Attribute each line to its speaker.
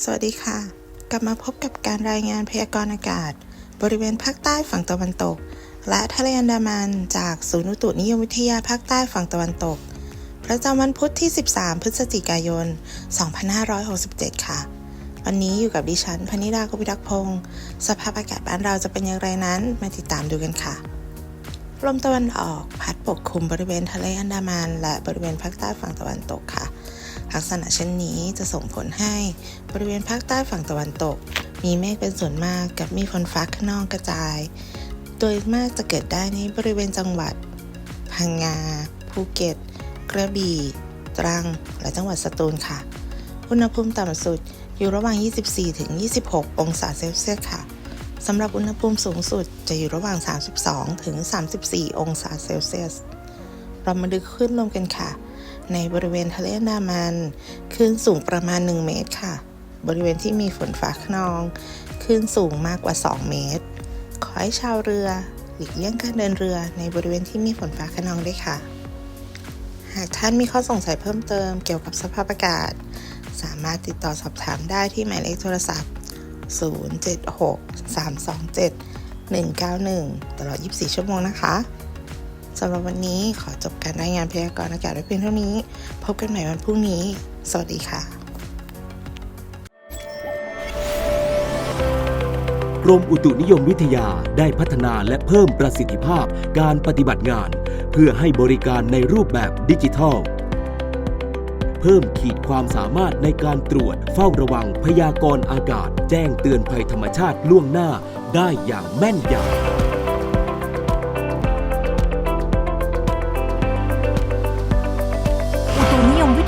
Speaker 1: สวัสดีค่ะ กลับมาพบกับการรายงานพยากรณ์อากาศ บริเวณภาคใต้ฝั่งตะวันตก และทะเลอันดามันจากศูนย์อุตุนิยมวิทยาภาคใต้ฝั่งตะวันตก ประจำวันพุธที่ 13 พฤศจิกายน 2567 ค่ะ วันนี้อยู่กับดิฉันพนิดากุปิรักพงศ์สภาพอากาศบ้านเราจะเป็นอย่างไรนั้นมาติดตามดูกันค่ะลมตะวันออกพัดปกคลุมบริเวณทะเลอันดามัน และบริเวณภาคใต้ฝั่งตะวันตกค่ะ ลักษณะเช่นนี้จะส่งผลให้บริเวณภาคใต้ฝั่งตะวันตก มีเมฆเป็นส่วนมากกับมีฝนฟ้าขนองกระจาย โดยมากจะเกิดได้ในบริเวณจังหวัด พังงา ภูเก็ต กระบี่ ตรัง และจังหวัดสตูลค่ะ อุณหภูมิต่ำสุดอยู่ระหว่าง 24-26 องศาเซลเซียสค่ะสำหรับอุณหภูมิสูงสุดจะอยู่ระหว่าง 32-34 องศาเซลเซียส เรามาดูคลื่นลมกันค่ะ ในบริเวณทะเลอันดามันคลื่นสูงประมาณ 1 เมตรค่ะ บริเวณที่มีฝนฟ้าขนองคลื่นสูงมากกว่า 2 เมตร ขอให้ชาวเรือหลีกเลี่ยงการเดินเรือในบริเวณที่มีฝนฟ้าขนองด้วยค่ะ หากท่านมีข้อสงสัยเพิ่มเติมเกี่ยวกับสภาพอากาศ สามารถติดต่อสอบถามได้ที่หมายเลขโทรศัพท์ 076 327 191 ตลอด 24 ชั่วโมงนะคะ สำหรับวันนี้ขอจบการรายงานพยากรณ์อากาศไว้เพียงเท่านี้ พบกันใหม่วันพรุ่งนี้ สวัสดีค่ะ
Speaker 2: กรมอุตุนิยมวิทยาได้พัฒนาและเพิ่มประสิทธิภาพการปฏิบัติงาน เพื่อให้บริการในรูปแบบดิจิทัล เพิ่มขีดความสามารถในการตรวจเฝ้าระวังพยากรณ์อากาศ แจ้งเตือนภัยธรรมชาติล่วงหน้าได้อย่างแม่นยำ